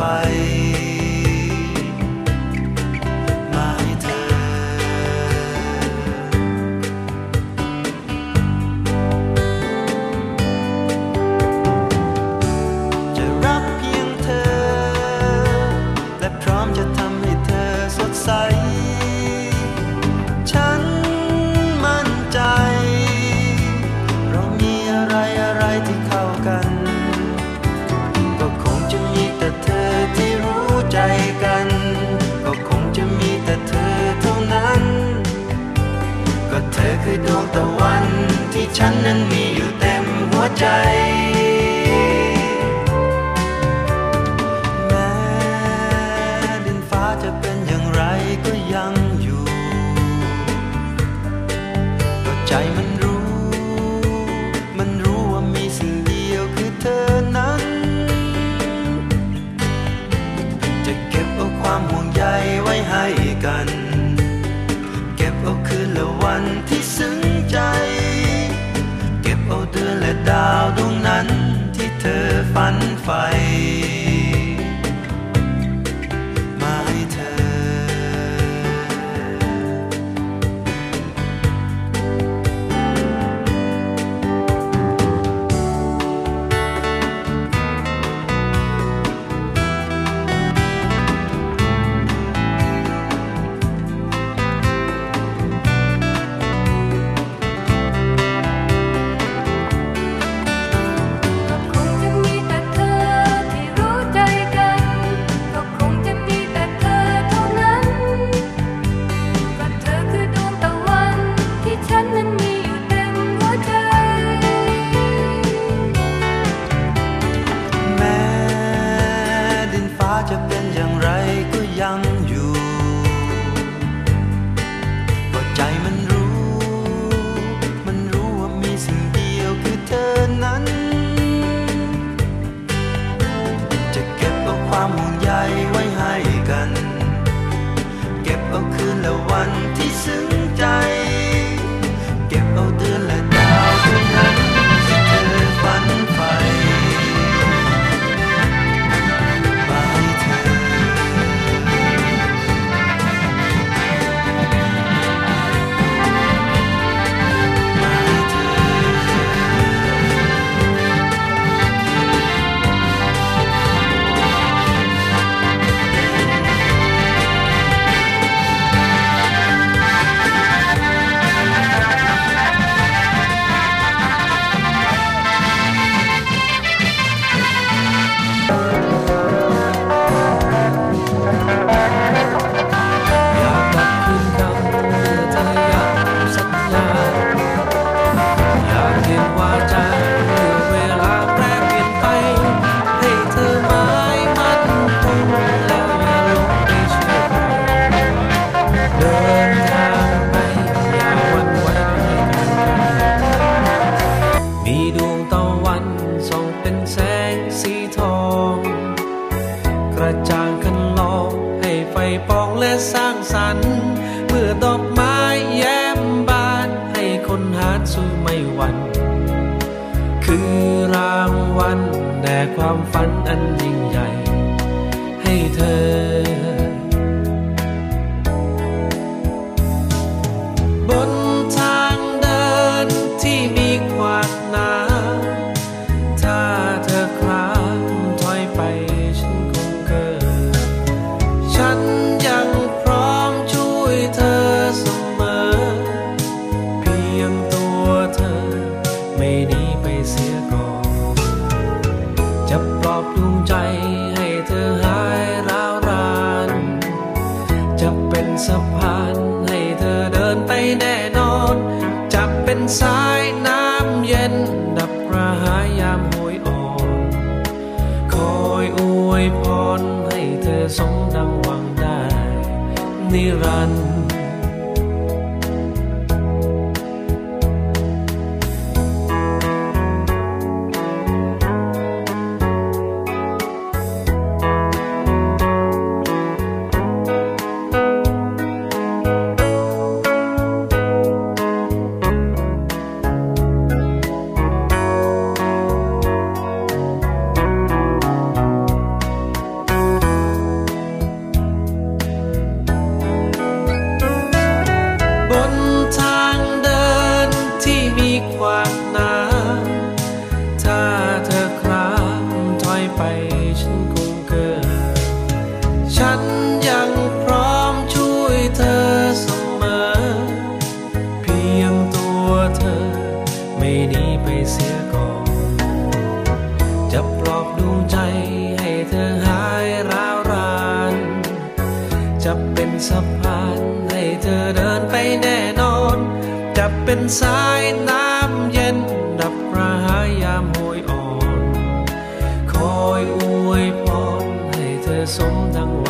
ฝันใฝ่มาให้เธอ จะรักเพียงเธอ และพร้อมจะทำ ที่ฉันนั้นมีอยู่เต็มหัวใจแม้ดินฟ้าจะเป็นอย่างไรก็ยังอยู่ก็ใจมันรู้ มันรู้ว่ามีสิ่งเดียวคือเธอนั้น จะเก็บเอาความห่วงใยไว้ให้กัน เก็บเอาคืนและวันที่ซึ้ง ฝันใฝ่ ปองและสร้างสรรค์ เมื่อดอกไม้แย้มบานให้คนหาสู้ไม่หวั่นคือรางวัลแด่ความฝันอันยิ่งใหญ่ ให้เธอ สายน้ำเย็นดับกระหายยามโหยอ่อน คอยอวยพรให้เธอสมดังหวังได้ นิรันดร์ จะปลอบดวงใจให้เธอหายร้าวราน จะเป็นสะพานให้เธอเดินไปแน่นอน จะเป็นสายน้ำเย็นดับกระหายยามโหยอ่อน คอยอวยพรให้เธอสมดังหวัง